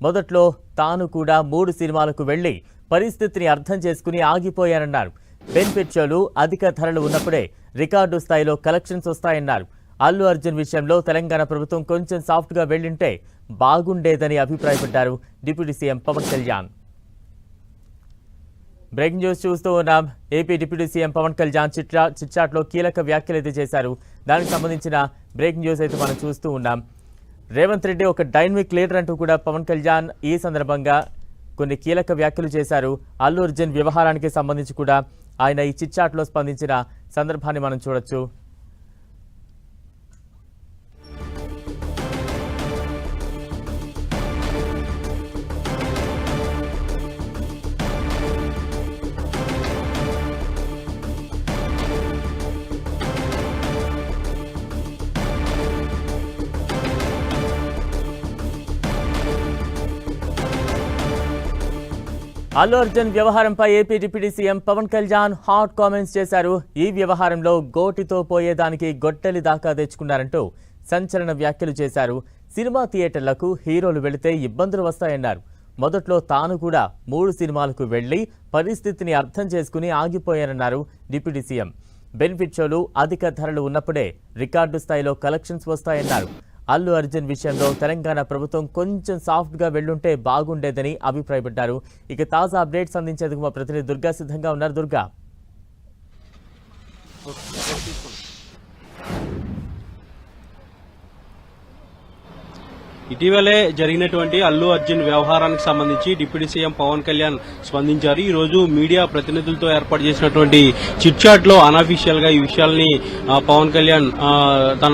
మొదట్లో తాను కూడా మూడు సినిమాలకు వెళ్ళి పరిస్థితిని అర్థం చేసుకుని ఆగిపోయారన్నారు బెనిఫిట్ పిక్చర్లు అధిక ధరలు ఉన్నప్పుడే రికార్డు స్థాయిలో కలెక్షన్స్ వస్తాయన్నారు. అల్లు అర్జున్ విషయంలో తెలంగాణ ప్రభుత్వం కొంచెం సాఫ్ట్గా వెళ్ళింటే బాగుండేదని అభిప్రాయపడ్డారు deputy CM Pawan Kalyan. Breaking news చూస్తూ ఉన్నాం. AP deputy CM Pawan Kalyan Chitra చిట్చాట్లో కీలక వ్యాఖ్యలు అయితే చేశారు. దానికి సంబంధించిన బ్రేకింగ్ న్యూస్ అయితే మనం చూస్తూ ఉన్నాం. రేవంత్ రెడ్డి ఒక డైనమిక్ లీడర్ అంటూ కూడా పవన్ కళ్యాణ్ ఈ సందర్భంగా కొన్ని కీలక వ్యాఖ్యలు చేశారు. అల్లు అర్జున్ వ్యవహారానికి సంబంధించి కూడా ఆయన ఈ చిట్చాట్లో స్పందించిన సందర్భాన్ని మనం చూడొచ్చు. అల్లు అర్జున్ వ్యవహారంపై AP deputy CM Pawan Kalyan hot comments చేశారు. ఈ వ్యవహారంలో గోటితో పోయేదానికి గొట్టెలి దాకా తెచ్చుకున్నారంటూ సంచలన వ్యాఖ్యలు చేశారు. సినిమా థియేటర్లకు హీరోలు వెళితే ఇబ్బందులు వస్తాయన్నారు. మొదట్లో తాను కూడా మూడు సినిమాలకు వెళ్ళి పరిస్థితిని అర్థం చేసుకుని ఆగిపోయారన్నారు డిప్యూటీ సీఎం. బెనిఫిట్ షోలు అధిక ధరలు ఉన్నప్పుడే రికార్డు స్థాయిలో కలెక్షన్స్ వస్తాయన్నారు. అల్లు అర్జున్ విషయంలో తెలంగాణ ప్రభుత్వం కొంచెం సాఫ్ట్గా వెళ్ళుంటే బాగుండేదని అభిప్రాయపడ్డారు. ఇక తాజా అప్డేట్స్ అందించేందుకు మా ప్రతినిధి దుర్గా సిద్ధంగా ఉన్నారు. దుర్గా. ఇటీవలే జరిగినటువంటి అల్లు అర్జున్ వ్యవహారానికి సంబంధించి డిప్యూటీ సీఎం పవన్ కళ్యాణ్ స్పందించారు. ఈ రోజు మీడియా ప్రతినిధులతో ఏర్పాటు చేసినటువంటి చిట్ చాట్లో అనఫీషియల్గా ఈ విషయాల్ని పవన్ కళ్యాణ్ తన